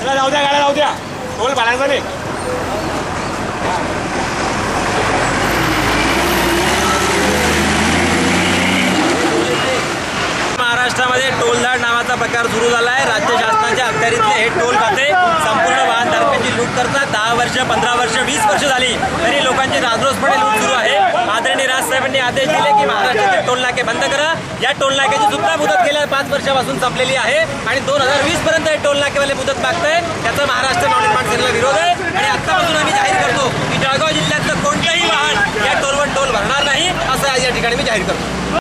चला जाऊ द्या गाड्या जाऊ द्या. टोल भरायचा नाही. महाराष्ट्रामध्ये टोलधाड नावाचा प्रकार सुरू झाला आहे राज्य शासनाच्या अखत्यारीतले हे टोल खाते संपूर्ण वाहनधारकांची लूट करतात. दहा वर्ष पंधरा वर्ष वीस वर्ष झाली तरी लोकांची राजरोसपणे लूट सुरू आहे. आदरणीय राजसाहेबांनी आदेश दिले की महाराष्ट्रातील नाके बंद करा. या टोल नाक्याची सुद्धा मुदत गेल्या पाच वर्षापासून संपलेली आहे आणि दोन हजार वीस पर्यंत हे टोल नाकेवाले मुदत मागताय. त्याचा महाराष्ट्र नवनिर्माण सेनेला विरोध आहे आणि आतापासून आम्ही जाहीर करतो की जळगाव जिल्ह्यातलं कोणतंही वाहन या टोलवर टोल भरणार नाही असं आज या ठिकाणी मी जाहीर करतो.